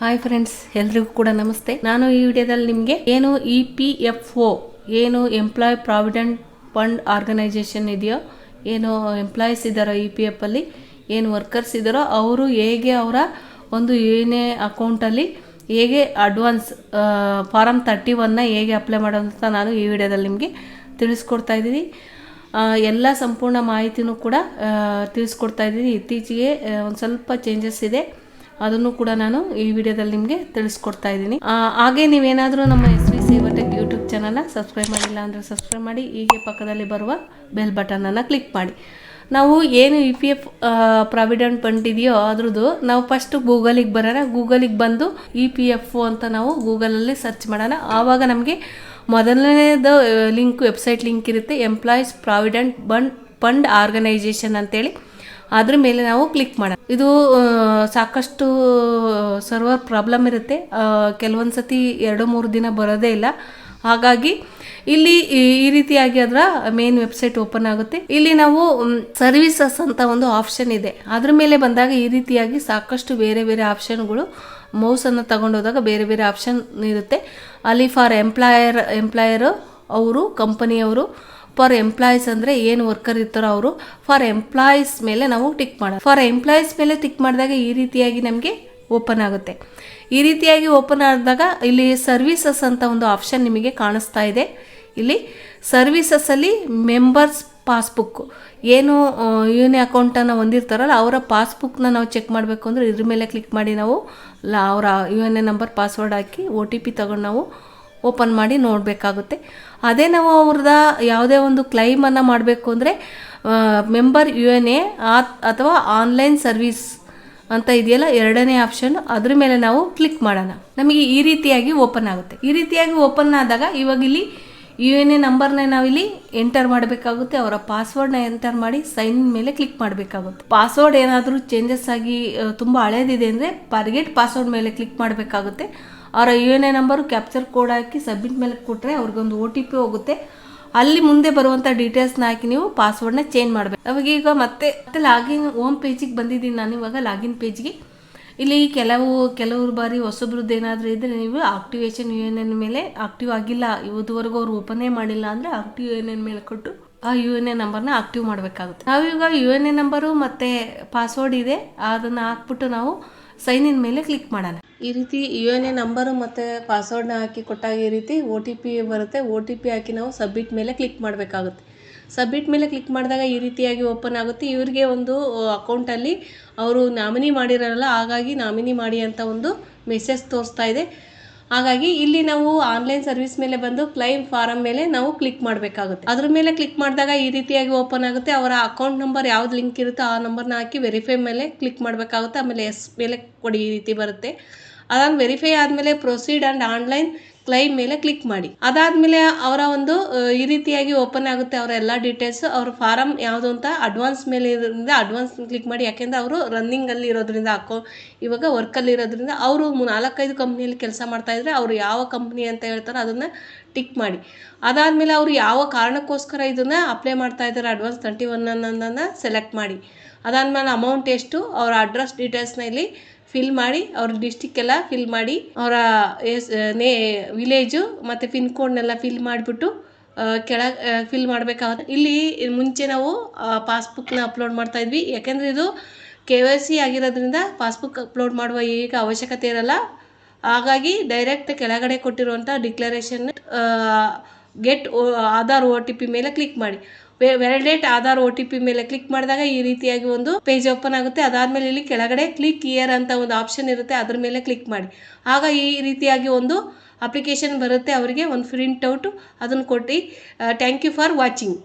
Hi friends ಎಲ್ರಿಗೂ ಕೂಡ ನಮಸ್ತೆ. ನಾನು ಈ ವಿಡಿಯೋದಲ್ಲಿ ನಿಮಗೆ ಏನು ಇ ಪಿ ಎಫ್ ಒ ಏನು ಎಂಪ್ಲಾಯ್ ಪ್ರಾವಿಡೆಂಟ್ ಫಂಡ್ ಆರ್ಗನೈಸೇಷನ್ ಇದೆಯೋ, ಏನು ಎಂಪ್ಲಾಯೀಸ್ ಇದ್ದಾರೋ ಇ ಪಿ ಎಫ್ ಅಲ್ಲಿ, ಏನು ವರ್ಕರ್ಸ್ ಇದ್ದಾರೋ, ಅವರು ಹೇಗೆ ಅವರ ಒಂದು ಏನೇ ಅಕೌಂಟಲ್ಲಿ ಹೇಗೆ ಅಡ್ವಾನ್ಸ್ ಫಾರಮ್ ತರ್ಟಿ ಒನ್ನ ಹೇಗೆ ಅಪ್ಲೈ ಮಾಡೋದಂತ ನಾನು ಈ ವಿಡಿಯೋದಲ್ಲಿ ನಿಮಗೆ ತಿಳಿಸ್ಕೊಡ್ತಾ ಇದ್ದೀನಿ. ಎಲ್ಲ ಸಂಪೂರ್ಣ ಮಾಹಿತಿನೂ ಕೂಡ ತಿಳಿಸ್ಕೊಡ್ತಾ ಇದ್ದೀನಿ. ಇತ್ತೀಚೆಗೆ ಒಂದು ಸ್ವಲ್ಪ ಚೇಂಜಸ್ ಇದೆ. ಅದನ್ನು ಕೂಡ ನಾನು ಈ ವಿಡಿಯೋದಲ್ಲಿ ನಿಮಗೆ ತಿಳಿಸ್ಕೊಡ್ತಾ ಇದ್ದೀನಿ. ಹಾಗೆ ನೀವೇನಾದರೂ ನಮ್ಮ S V save tech YouTube ಚಾನಲ್ನ ಸಬ್ಸ್ಕ್ರೈಬ್ ಮಾಡಿಲ್ಲ ಅಂದರೆ ಸಬ್ಸ್ಕ್ರೈಬ್ ಮಾಡಿ, ಹೀಗೆ ಪಕ್ಕದಲ್ಲಿ ಬರುವ ಬೆಲ್ ಬಟನನ್ನು ಕ್ಲಿಕ್ ಮಾಡಿ. ನಾವು ಏನು E P F provident fund ಇದೆಯೋ ಅದ್ರದ್ದು ನಾವು ಫಸ್ಟ್ ಗೂಗಲಿಗೆ ಬರೋಣ. ಗೂಗಲಿಗೆ ಬಂದು ಇ ಪಿ ಎಫ್ ಅಂತ ನಾವು ಗೂಗಲಲ್ಲಿ ಸರ್ಚ್ ಮಾಡೋಣ. ಆವಾಗ ನಮಗೆ ಮೊದಲನೇದು ಲಿಂಕ್, ವೆಬ್ಸೈಟ್ ಲಿಂಕ್ ಇರುತ್ತೆ. Employees provident band, fund organisation ಅಂತೇಳಿ. ಅದ್ರ ಮೇಲೆ ನಾವು ಕ್ಲಿಕ್ ಮಾಡೋಣ. ಇದು ಸಾಕಷ್ಟು ಸರ್ವರ್ ಪ್ರಾಬ್ಲಮ್ ಇರುತ್ತೆ. ಕೆಲವೊಂದು ಸತಿ ಎರಡು, ಮೂರು ದಿನ ಬರೋದೇ ಇಲ್ಲ. ಹಾಗಾಗಿ ಇಲ್ಲಿ ಈ ರೀತಿಯಾಗಿ ಅದರ ಮೇನ್ ವೆಬ್ಸೈಟ್ ಓಪನ್ ಆಗುತ್ತೆ. ಇಲ್ಲಿ ನಾವು ಸರ್ವಿಸಸ್ ಅಂತ ಒಂದು ಆಪ್ಷನ್ ಇದೆ. ಅದ್ರ ಮೇಲೆ ಬಂದಾಗ ಈ ರೀತಿಯಾಗಿ ಸಾಕಷ್ಟು ಬೇರೆ ಬೇರೆ ಆಪ್ಷನ್ಗಳು ಮೌಸನ್ನು ತಗೊಂಡೋದಾಗ ಬೇರೆ ಬೇರೆ ಆಪ್ಷನ್ ಇರುತ್ತೆ. ಅಲ್ಲಿ ಫಾರ್ ಎಂಪ್ಲಾಯರ್ ಎಂಪ್ಲಾಯರು ಅವರು ಕಂಪನಿಯವರು ಫಾರ್ ಎಂಪ್ಲಾಯೀಸ್ ಅಂದರೆ ಏನು ವರ್ಕರ್ ಇರ್ತಾರೋ ಅವರು ಫಾರ್ ಎಂಪ್ಲಾಯೀಸ್ ಮೇಲೆ ನಾವು ಟಿಕ್ ಮಾಡೋದು. ಫಾರ್ ಎಂಪ್ಲಾಯೀಸ್ ಮೇಲೆ ಟಿಕ್ ಮಾಡಿದಾಗ ಈ ರೀತಿಯಾಗಿ ನಮಗೆ ಓಪನ್ ಆಗುತ್ತೆ. ಈ ರೀತಿಯಾಗಿ ಓಪನ್ ಆದಾಗ ಇಲ್ಲಿ ಸರ್ವಿಸಸ್ ಅಂತ ಒಂದು ಆಪ್ಷನ್ ನಿಮಗೆ ಕಾಣಿಸ್ತಾ ಇದೆ. ಇಲ್ಲಿ ಸರ್ವಿಸಸ್ಸಲ್ಲಿ ಮೆಂಬರ್ಸ್ ಪಾಸ್ಬುಕ್ ಏನು ಯೂನಿ ಅಕೌಂಟನ್ನು ಹೊಂದಿರ್ತಾರಲ್ಲ, ಅವರ ಪಾಸ್ಬುಕ್ನ ನಾವು ಚೆಕ್ ಮಾಡಬೇಕು ಅಂದರೆ ಇದ್ರ ಮೇಲೆ ಕ್ಲಿಕ್ ಮಾಡಿ ನಾವು ಅವರ U N A number password hockey O T P ತಗೊಂಡು ನಾವು ಓಪನ್ ಮಾಡಿ ನೋಡಬೇಕಾಗುತ್ತೆ. ಅದೇ ನಾವು ಅವ್ರದ ಯಾವುದೇ ಒಂದು ಕ್ಲೈಮನ್ನು ಮಾಡಬೇಕು ಅಂದರೆ ಮೆಂಬರ್ ಯು ಎನ್ ಎ ಅಥವಾ ಆನ್ಲೈನ್ ಸರ್ವಿಸ್ ಅಂತ ಇದೆಯಲ್ಲ, ಎರಡನೇ ಆಪ್ಷನ್ ಅದ್ರ ಮೇಲೆ ನಾವು ಕ್ಲಿಕ್ ಮಾಡೋಣ. ನಮಗೆ ಈ ರೀತಿಯಾಗಿ ಓಪನ್ ಆಗುತ್ತೆ. ಈ ರೀತಿಯಾಗಿ ಓಪನ್ ಆದಾಗ ಇವಾಗ ಇಲ್ಲಿ ಯು ಎನ್ ಎ ನಂಬರ್ನ ನಾವಿಲ್ಲಿ ಎಂಟರ್ ಮಾಡಬೇಕಾಗುತ್ತೆ. ಅವರ ಪಾಸ್ವರ್ಡ್ನ ಎಂಟರ್ ಮಾಡಿ ಸೈನ್ ಮೇಲೆ ಕ್ಲಿಕ್ ಮಾಡಬೇಕಾಗುತ್ತೆ. ಪಾಸ್ವರ್ಡ್ ಏನಾದರೂ ಚೇಂಜಸ್ ಆಗಿ ತುಂಬ ಹಳೇದಿದೆ ಅಂದರೆ, ಪರ್ಗೆಟ್ ಪಾಸ್ವರ್ಡ್ ಮೇಲೆ ಕ್ಲಿಕ್ ಮಾಡಬೇಕಾಗುತ್ತೆ. ಅವರ U N A number capture code hockey submit ಮೇಲೆ ಕೊಟ್ಟರೆ ಅವ್ರಿಗೊಂದು ಒ ಟಿ ಪಿ ಹೋಗುತ್ತೆ. ಅಲ್ಲಿ ಮುಂದೆ ಬರುವಂಥ ಡೀಟೇಲ್ಸ್ನ ಹಾಕಿ ನೀವು ಪಾಸ್ವರ್ಡ್ನ ಚೇಂಜ್ ಮಾಡಬೇಕು. ಅವಾಗ ಈಗ ಮತ್ತೆ ಮತ್ತೆ ಲಾಗಿನ್ ಹೋಮ್ ಪೇಜಿಗೆ ಬಂದಿದ್ದೀನಿ ನಾನು ಇವಾಗ ಲಾಗಿನ್ ಪೇಜ್ಗೆ ಇಲ್ಲಿ ಕೆಲವು, ಕೆಲವರು ಬಾರಿ ಹೊಸಬ್ರದ್ದು ಏನಾದರೂ ಇದ್ದರೆ ನೀವು ಆಕ್ಟಿವೇಶನ್ ಯು ಎನ್ ಎನ್ ಮೇಲೆ ಆಕ್ಟಿವ್ ಆಗಿಲ್ಲ. ಇವತ್ತುವರೆಗೂ ಅವ್ರು ಓಪನೇ ಮಾಡಿಲ್ಲ ಅಂದರೆ ಆಕ್ಟಿವ್ ಯು ಎನ್ ಎನ್ ಮೇಲೆ ಕೊಟ್ಟು ಆ ಯು ಎನ್ ಎ ನಂಬರ್ನ ಆಕ್ಟಿವ್ ಮಾಡಬೇಕಾಗುತ್ತೆ. ನಾವೀಗ ಯು ಎನ್ ಎ ನಂಬರು ಮತ್ತು ಪಾಸ್ವರ್ಡ್ ಇದೆ. ಅದನ್ನು ಹಾಕ್ಬಿಟ್ಟು ನಾವು ಸೈನ್ ಇನ್ ಮೇಲೆ ಕ್ಲಿಕ್ ಮಾಡೋಣ. ಈ ರೀತಿ ಯು ಎನ್ ಎ ನಂಬರು ಮತ್ತು ಪಾಸ್ವರ್ಡ್ನ ಹಾಕಿ ಕೊಟ್ಟಾಗ ಈ ರೀತಿ ಒ ಟಿ ಪಿ ಬರುತ್ತೆ. ಒ ಟಿ ಪಿ ಹಾಕಿ ನಾವು ಸಬ್ಮಿಟ್ ಮೇಲೆ ಕ್ಲಿಕ್ ಮಾಡಬೇಕಾಗುತ್ತೆ. ಸಬ್ಮಿಟ್ ಮೇಲೆ ಕ್ಲಿಕ್ ಮಾಡಿದಾಗ ಈ ರೀತಿಯಾಗಿ ಓಪನ್ ಆಗುತ್ತೆ. ಇವರಿಗೆ ಒಂದು ಅಕೌಂಟಲ್ಲಿ ಅವರು ನಾಮಿನಿ ಮಾಡಿರಲ್ಲ, ಹಾಗಾಗಿ ನಾಮಿನಿ ಮಾಡಿ ಅಂತ ಒಂದು ಮೆಸೇಜ್ ತೋರಿಸ್ತಾ ಇದೆ. ಹಾಗಾಗಿ ಇಲ್ಲಿ ನಾವು ಆನ್ಲೈನ್ ಸರ್ವಿಸ್ ಮೇಲೆ ಬಂದು ಕ್ಲೈಮ್ ಫಾರಮ್ ಮೇಲೆ ನಾವು ಕ್ಲಿಕ್ ಮಾಡಬೇಕಾಗುತ್ತೆ. ಅದ್ರ ಮೇಲೆ ಕ್ಲಿಕ್ ಮಾಡಿದಾಗ ಈ ರೀತಿಯಾಗಿ ಓಪನ್ ಆಗುತ್ತೆ. ಅವರ ಅಕೌಂಟ್ ನಂಬರ್ ಯಾವ್ದು ಲಿಂಕ್ ಇರುತ್ತೋ ಆ ನಂಬರ್ನ ಹಾಕಿ ವೆರಿಫೈ ಮೇಲೆ ಕ್ಲಿಕ್ ಮಾಡಬೇಕಾಗುತ್ತೆ. ಆಮೇಲೆ ಎಸ್ ಮೇಲೆ ಕೊಡಿ ಈ ರೀತಿ ಬರುತ್ತೆ. ಅದನ್ನು ವೆರಿಫೈ ಆದಮೇಲೆ ಪ್ರೊಸೀಡ್ ಆ್ಯಂಡ್ ಆನ್ಲೈನ್ ಕ್ಲೈಮ್ ಮೇಲೆ ಕ್ಲಿಕ್ ಮಾಡಿ. ಅದಾದಮೇಲೆ ಅವರ ಒಂದು ಈ ರೀತಿಯಾಗಿ ಓಪನ್ ಆಗುತ್ತೆ ಅವರ ಎಲ್ಲ ಡೀಟೇಲ್ಸ್. ಅವ್ರ ಫಾರಮ್ ಯಾವುದು ಅಂತ ಅಡ್ವಾನ್ಸ್ ಮೇಲೆ ಇರೋದ್ರಿಂದ ಅಡ್ವಾನ್ಸ್ ಕ್ಲಿಕ್ ಮಾಡಿ. ಯಾಕೆಂದ್ರೆ ಅವರು ರನ್ನಿಂಗಲ್ಲಿ ಇರೋದ್ರಿಂದ, ಅಕೌ, ಇವಾಗ ವರ್ಕಲ್ಲಿ ಇರೋದ್ರಿಂದ, ಅವರು ನಾಲ್ಕೈದು ಕಂಪ್ನಿಯಲ್ಲಿ ಕೆಲಸ ಮಾಡ್ತಾ ಇದ್ರೆ ಅವರು ಯಾವ ಕಂಪ್ನಿ ಅಂತ ಹೇಳ್ತಾರೋ ಅದನ್ನು ಟಿಕ್ ಮಾಡಿ. ಅದಾದಮೇಲೆ ಅವರು ಯಾವ ಕಾರಣಕ್ಕೋಸ್ಕರ ಇದನ್ನು ಅಪ್ಲೈ ಮಾಡ್ತಾ ಇದ್ದಾರೆ ಅಡ್ವಾನ್ಸ್ ತರ್ಟಿ ಒನ್ ಅನ್ನೋದನ್ನು ಸೆಲೆಕ್ಟ್ ಮಾಡಿ. ಅದಾದಮೇಲೆ ಅಮೌಂಟ್ ಎಷ್ಟು, ಅವರ ಅಡ್ರೆಸ್ ಡೀಟೇಲ್ಸ್ನ ಇಲ್ಲಿ ಫಿಲ್ ಮಾಡಿ, ಅವ್ರ ಡಿಸ್ಟಿಕ್ ಎಲ್ಲ ಫಿಲ್ ಮಾಡಿ, ಅವರ, ಎಸ್, ನೇ ವಿಲೇಜು ಮತ್ತು ಪಿನ್ ಕೋಡ್ನೆಲ್ಲ ಫಿಲ್ ಮಾಡಿಬಿಟ್ಟು ಕೆಳಗೆ ಫಿಲ್ ಮಾಡಬೇಕಾಗುತ್ತೆ. ಇಲ್ಲಿ ಮುಂಚೆ ನಾವು ಪಾಸ್ಬುಕ್ನ ಅಪ್ಲೋಡ್ ಮಾಡ್ತಾ ಇದ್ವಿ. ಯಾಕೆಂದರೆ ಇದು ಕೆ ವೈ ಸಿ ಆಗಿರೋದ್ರಿಂದ ಪಾಸ್ಬುಕ್ ಅಪ್ಲೋಡ್ ಮಾಡುವ ಈಗ ಅವಶ್ಯಕತೆ ಇರಲ್ಲ. ಹಾಗಾಗಿ ಡೈರೆಕ್ಟ್ ಕೆಳಗಡೆ ಕೊಟ್ಟಿರುವಂಥ declaration get Aadhaar O T P ಮೇಲೆ ಕ್ಲಿಕ್ ಮಾಡಿ. Validate Aadhaar O T P ಮೇಲೆ ಕ್ಲಿಕ್ ಮಾಡಿದಾಗ ಈ ರೀತಿಯಾಗಿ ಒಂದು ಪೇಜ್ ಓಪನ್ ಆಗುತ್ತೆ. ಅದಾದಮೇಲೆ ಇಲ್ಲಿ ಕೆಳಗಡೆ ಕ್ಲಿಕ್ ಇಯರ್ ಅಂತ ಒಂದು ಆಪ್ಷನ್ ಇರುತ್ತೆ. ಅದ್ರ ಮೇಲೆ ಕ್ಲಿಕ್ ಮಾಡಿ. ಆಗ ಈ ರೀತಿಯಾಗಿ ಒಂದು ಅಪ್ಲಿಕೇಶನ್ ಬರುತ್ತೆ. ಅವರಿಗೆ ಒಂದು ಪ್ರಿಂಟ್ ಔಟು ಅದನ್ನು ಕೊಟ್ಟು ಥ್ಯಾಂಕ್ ಯು ಫಾರ್ ವಾಚಿಂಗ್